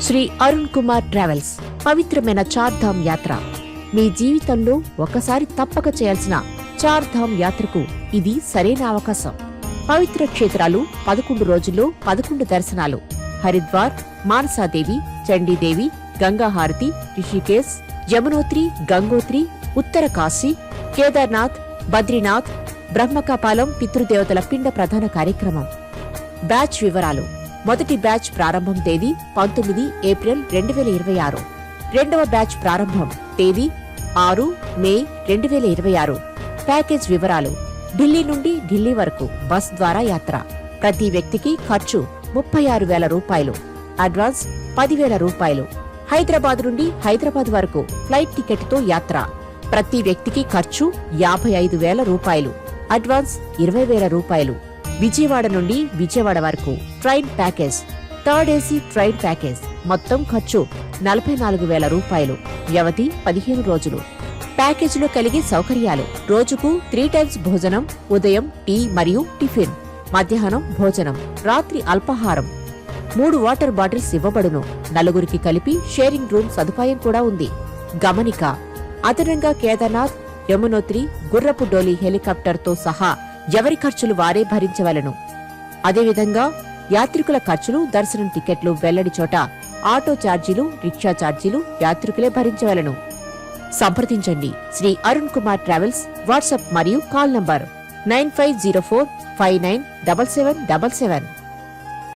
Shri Arun Kumar travels పవిత్రమైన చార్ధామ్ యాత్ర. మీ జీవితంలో ఒకసారి తప్పక చేయాల్సిన చార్ధామ్ యాత్రకు ఇది సరైన అవకాశం. పవిత్ర క్షేత్రాలు పదకొండు రోజుల్లో పదకొండు దర్శనాలు. హరిద్వార్ మానసాదేవి చండీదేవి గంగాహారతి రిషికేశ్ యమునోత్రి గంగోత్రి ఉత్తర కాశీ కేదార్నాథ్ బద్రీనాథ్ బ్రహ్మకపాలం పితృదేవతల పిండ ప్రధాన కార్యక్రమం. బ్యాచ్ వివరాలు మొదటి బ్యాచ్ ప్రారంభం తేదీ పంతొమ్మిది ఏప్రిల్ రెండు వేల ఇరవై ఆరు. రెండవ బ్యాచ్ ప్రారంభం తేదీ ఆరు మే రెండు వేల ఇరవై ఆరు. ప్యాకేజ్ వివరాలు ఢిల్లీ నుండి ఢిల్లీ వరకు బస్ ద్వారా యాత్ర. ప్రతి వ్యక్తికి ఖర్చు ముప్పై ఆరు వేల రూపాయలు. అడ్వాన్స్ పదివేల రూపాయలు. హైదరాబాద్ నుండి హైదరాబాద్ వరకు ఫ్లైట్ టికెట్తో యాత్ర. ప్రతి వ్యక్తికి ఖర్చు యాభై ఐదు వేల రూపాయలు. అడ్వాన్స్ ఇరవై వేల రూపాయలు. విజయవాడ నుండి విజయవాడ వరకు. Train package. Third AC train package. మొత్తం ఖర్చు నలభై నాలుగు వేల రూపాయలు. వ్యవధి పదిహేను రోజులు. ప్యాకేజీలో కలిగే సౌకర్యాలు. రోజుకు త్రీ టైమ్స్ భోజనం ఉదయం టీ మరియు టిఫిన్. మధ్యాహ్నం భోజనం. రాత్రి అల్పాహారం. మూడు వాటర్ బాటిల్స్ ఇవ్వబడును. నలుగురికి కలిపి షేరింగ్ రూమ్ సదుపాయం కూడా ఉంది. గమనిక. అదనంగా కేదార్నాథ్ యమునోత్రి గుర్రపు డోలి హెలికాప్టర్తో సహా ఎవరి ఖర్చులు వారే భరించవలను. అదేవిధంగా యాత్రికుల ఖర్చులు దర్శనం టికెట్లు వెల్లడి చోట ఆటో ఛార్జీలు రిక్షా ఛార్జీలు యాత్రికులే భరించవలను. సంప్రదించండి. శ్రీ అరుణ్ కుమార్ ట్రావెల్స్ వాట్సాప్ మరియు call number nine five zero four five nine double seven double seven.